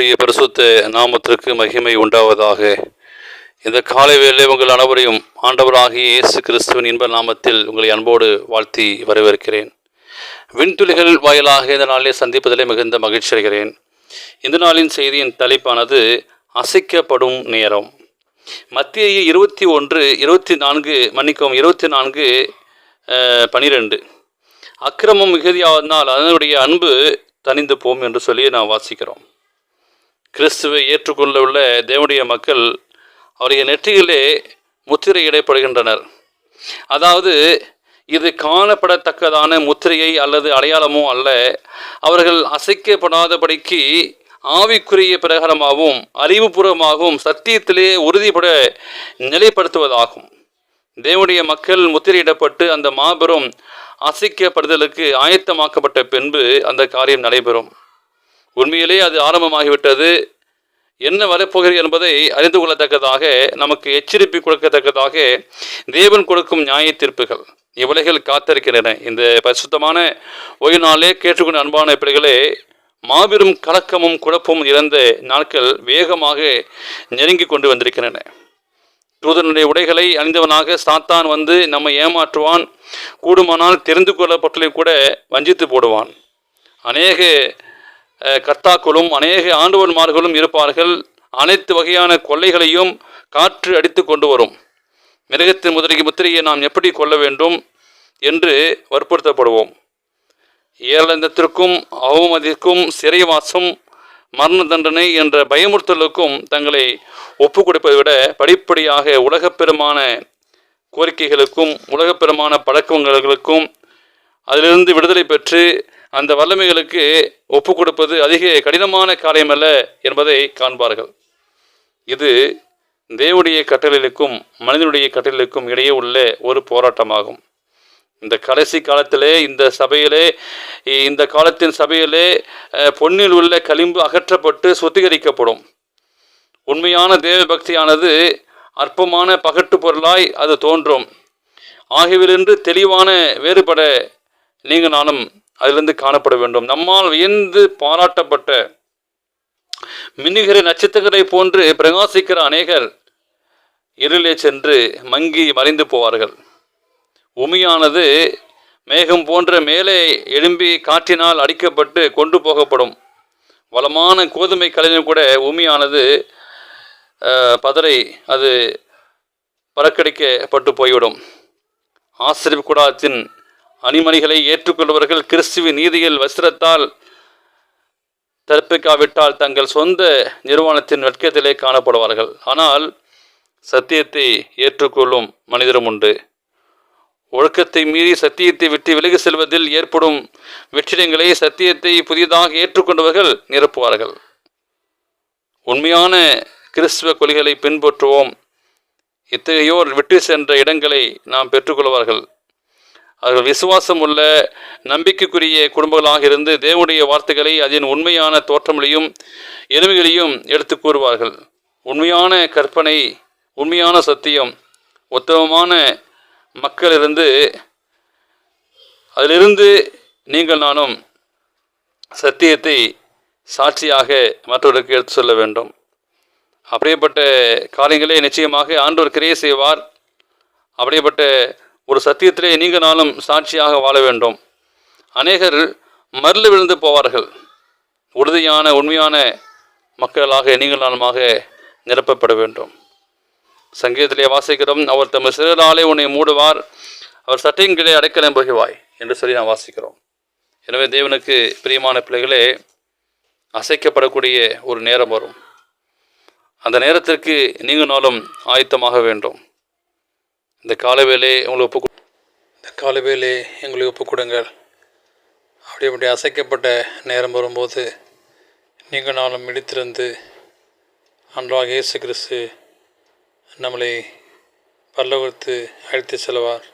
கர்த்தருடைய பரிசுத்த நாமத்திற்கு மகிமை உண்டாவதாக. இந்த காலை வேளை உங்கள் அனைவரையும் ஆண்டவராகிய இயேசு கிறிஸ்துவின் இன்ப நாமத்தில் உங்களை அன்போடு வாழ்த்தி வரவேற்கிறேன். விண்துளிகள் வாயிலாக இந்த நாளிலே சந்திப்பதிலே மிகுந்த மகிழ்ச்சி அடைகிறேன். இந்த நாளின் செய்தியின் தலைப்பானது அசைக்கப்படும் நேரம். மத்திய இருபத்தி ஒன்று இருபத்தி நான்கு மன்னிக்கவும் இருபத்தி நான்கு பனிரெண்டு. அக்கிரமம் மிகுதியாவதனால் அதனுடைய அன்பு தனிந்து போம் என்று சொல்லி நாம் வாசிக்கிறோம். கிறிஸ்துவை ஏற்றுக்கொள்ள உள்ள தேவனுடைய மக்கள் அவருடைய நெற்றியிலே முத்திரையிடப்படுகின்றனர் அதாவது இது காணப்படத்தக்கதான முத்திரையை அல்லது அடையாளமோ அல்ல. அவர்கள் அசைக்கப்படாதபடிக்கு ஆவிக்குரிய பிரகாரமாகவும் அறிவுபூர்வமாகவும் சத்தியத்திலே உறுதிப்பட நிலைப்படுத்துவதாகும். தேவனுடைய மக்கள் முத்திரையிடப்பட்டு அந்த மாபெரும் அசைக்கப்படுதலுக்கு ஆயத்தமாக்கப்பட்ட பின்பு அந்த காரியம் நடைபெறும். உண்மையிலே அது ஆரம்பமாகிவிட்டது. என்ன வரப்போகிறது என்பதை அறிந்து கொள்ளத்தக்கதாக நமக்கு எச்சரிப்பு கொடுக்கத்தக்கதாக தேவன் கொடுக்கும் நியாய தீர்ப்புகள் இவ்வுலகில் காத்திருக்கின்றன. இந்த பரிசுத்தமான ஓய்வு நாளே கேட்டுக்கொண்ட அன்பான பிள்ளைகளே மாபெரும் கலக்கமும் குழப்பமும் இறந்த நாட்கள் வேகமாக நெருங்கி கொண்டு வந்திருக்கின்றன. தூதனுடைய உடைகளை அணிந்தவனாக சாத்தான் வந்து நம்மை ஏமாற்றுவான். கூடுமானால் தெரிந்து கொள்ளப்பட்டலை கூட வஞ்சித்து போடுவான். அநேக கர்த்தாக்களும் அநேக ஆண்டவன்மார்களும் இருப்பார்கள். அனைத்து வகையான கொள்ளைகளையும் காற்று அடித்து கொண்டு வரும். மிருகத்தின் முதலிய முத்திரையை நாம் எப்படி கொள்ள வேண்டும் என்று வற்புறுத்தப்படுவோம். ஏளனத்திற்கும் அவமதிக்கும் சிறைவாசம் மரண தண்டனை என்ற பயமுறுத்தலுக்கும் தங்களை ஒப்பு கொடுப்பதை விட படிப்படியாக உலகப்பெருமான கோரிக்கைகளுக்கும் உலகப்பெருமான பழக்கங்களுக்கும் அதிலிருந்து விடுதலை பெற்று அந்த வல்லமைகளுக்கு ஒப்பு கொடுப்பது அதிக கடினமான காரியமல்ல என்பதை காண்பார்கள். இது தேவனுடைய கட்டளைகளுக்கும் மனிதனுடைய கட்டளைகளுக்கும் இடையே உள்ள ஒரு போராட்டமாகும். இந்த கடைசி காலத்திலே இந்த சபையிலே இந்த காலத்தின் சபையிலே பொன்னில் உள்ள களிம்பு அகற்றப்பட்டு சுத்திகரிக்கப்படும். உண்மையான தேவ பக்தியானது அற்பமான பகட்டு பொருளாய் அது தோன்றும். ஆகியவிலிருந்து தெளிவான வேறுபட நீங்கள் நானும் அதிலிருந்து காணப்பட வேண்டும். நம்மால் வியந்து பாராட்டப்பட்ட மின்னுகிற நட்சத்திரங்களை போன்று பிரகாசிக்கிற அநேகர் இருளே சென்று மங்கி மறைந்து போவார்கள். உமியானது மேகம் போன்ற மேலே எழும்பி காற்றினால் அடிக்கப்பட்டு கொண்டு போகப்படும். வளமான கோதுமை கலைஞர் கூட உமியானது பதரை அது பறக்கடிக்கப்பட்டு போய்விடும். ஆசிரியர் கூடாத்தின் அணிமணிகளை ஏற்றுக்கொள்பவர்கள் கிறிஸ்துவின் நீதியில் வஸ்திரத்தால் தற்பிக்காவிட்டால் தங்கள் சொந்த நிறுவனத்தின் வெட்கத்திலே காணப்படுவார்கள். ஆனால் சத்தியத்தை ஏற்றுக்கொள்ளும் மனிதரும் உண்டு. ஒழுக்கத்தை மீறி சத்தியத்தை விட்டு விலகி செல்வதில் ஏற்படும் வெற்றிடங்களை சத்தியத்தை புதிதாக ஏற்றுக்கொண்டவர்கள் நிரப்புவார்கள். உண்மையான கிறிஸ்துவ கொள்கைகளை பின்பற்றுவோம். இத்தகையோர் விட்டு சென்ற இடங்களை நாம் பெற்றுக்கொள்வார்கள். அவர்கள் விசுவாசம் உள்ள நம்பிக்கைக்குரிய குடும்பங்களாக இருந்து தேவனுடைய வார்த்தைகளை அதன் உண்மையான தோற்றங்களையும் எளிமைகளையும் எடுத்து கூறுவார்கள். உண்மையான கற்பனை உண்மையான சத்தியம் உத்தமமான மக்களிருந்து அதிலிருந்து நீங்கள் நானும் சத்தியத்தை சாட்சியாக மற்றவர்களுக்கு எடுத்து சொல்ல வேண்டும். அப்படியேப்பட்ட காரியங்களே நிச்சயமாக ஆண்டவர் கிரியை செய்வார். அப்படியேப்பட்ட ஒரு சத்தியத்திலே நீங்க நாளும் சாட்சியாக வாழ வேண்டும். அநேகர் மருளு விழுந்து போவார்கள். உறுதியான உண்மையான மக்களாக நீங்கள் நாளுமாக நிரப்பப்பட வேண்டும். சங்கீதத்திலே வாசிக்கிறோம் அவர் தமது சிறுநாளை உன்னை மூடுவார் அவர் சட்டையின் கீழே அடைக்கலம் புகுவாய் என்று சொல்லி நாம் வாசிக்கிறோம். எனவே தேவனுக்கு பிரியமான பிள்ளைகளே அசைக்கப்படக்கூடிய ஒரு நேரம் வரும். அந்த நேரத்திற்கு நீங்கள் நாளும் ஆயத்தமாக வேண்டும். இந்த காலவேலே எங்களை ஒப்பு இந்த காலவேலே எங்களை ஒப்புக் கொடுங்கள். அப்படி அப்படி அசைக்கப்பட்ட நேரம் வரும்போது நீங்கள் நாளும் இடித்திருந்து அன்றாக இயேசு கிறிஸ்து நம்மளை பல்லவர்த்து அழைத்து செல்வார்.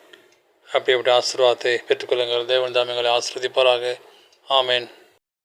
அப்படி அப்படி ஆசீர்வாதத்தை பெற்றுக்கொள்ளுங்கள். தேவன் தாம் எங்களை ஆசீர்வதிப்பாராக. ஆமேன்.